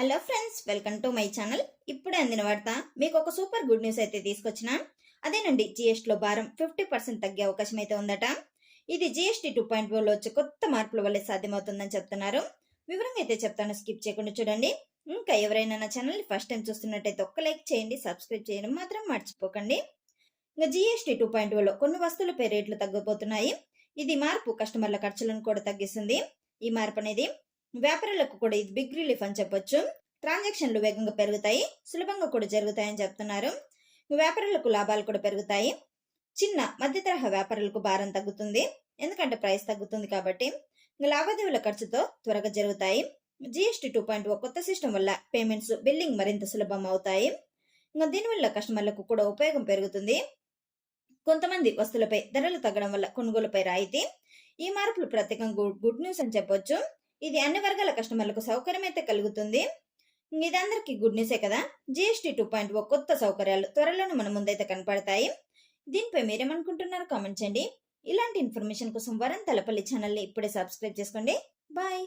Hello friends welcome to my channel ఇప్పుడే అందిన వార్త మీకు ఒక సూపర్ గుడ్ న్యూస్ అయితే తీసుకొచ్చిన. అదేనండి జిఎస్టీ లో భారం ఫిఫ్టీ పర్సెంట్ తగ్గే అవకాశం అయితే ఉందట. ఇది జిఎస్టీ టూ పాయింట్లో వచ్చే కొత్త మార్పుల వల్లే సాధ్యమవుతుందని చెప్తున్నారు. వివరంగా అయితే చెప్తాను స్కిప్ చేయకుండా చూడండి. ఇంకా ఎవరైనా నా ఛానల్ ఫస్ట్ టైం చూస్తున్నట్టయితే ఒక్క లైక్ చేయండి సబ్స్క్రైబ్ చేయడం మాత్రం మర్చిపోకండి. ఇంకా జిఎస్టీ టూ పాయింట్లో కొన్ని వస్తువులపై రేట్లు తగ్గిపోతున్నాయి ఇది మార్పు కస్టమర్ల ఖర్చులను కూడా తగ్గిస్తుంది. ఈ మార్పు అనేది వ్యాపారులకు కూడా ఇది బిగ్ రిలీఫ్ అని చెప్పొచ్చు. ట్రాన్సాక్షన్లు వేగంగా పెరుగుతాయి. సులభంగా కూడా జరుగుతాయని చెప్తున్నారు. వ్యాపారులకు లాభాలు కూడా పెరుగుతాయి. చిన్న మధ్య తరహా వ్యాపారులకు భారం తగ్గుతుంది. ఎందుకంటే ప్రైస్ తగ్గుతుంది కాబట్టి లావాదేవీల ఖర్చుతో త్వరగా జరుగుతాయి. జిఎస్టీ టూ పాయింట్ ఓ కొత్త సిస్టమ్ వల్ల పేమెంట్స్ బిల్లింగ్ మరింత సులభం అవుతాయి. ఇంకా దీనివల్ల కస్టమర్లకు కూడా ఉపయోగం పెరుగుతుంది. కొంతమంది వస్తువులపై ధరలు తగ్గడం వల్ల కొనుగోలుపై రాయితీ. ఈ మార్పులు ప్రత్యేకంగా గుడ్ న్యూస్ అని చెప్పొచ్చు. ఇది అన్ని వర్గాల కస్టమర్లకు సౌకర్యం అయితే కలుగుతుంది ఇది గుడ్ న్యూసే కదా? జిఎస్టీ టూ పాయింట్ ఓ కొత్త సౌకర్యాలు త్వరలోనే మన ముందైతే కనపడతాయి. దీనిపై మీరేమనుకుంటున్నారో కామెంట్ చేయండి. ఇలాంటి ఇన్ఫర్మేషన్ కోసం వరం తలపల్లి ఛానల్ని ఇప్పుడే సబ్స్క్రైబ్ చేసుకోండి. బాయ్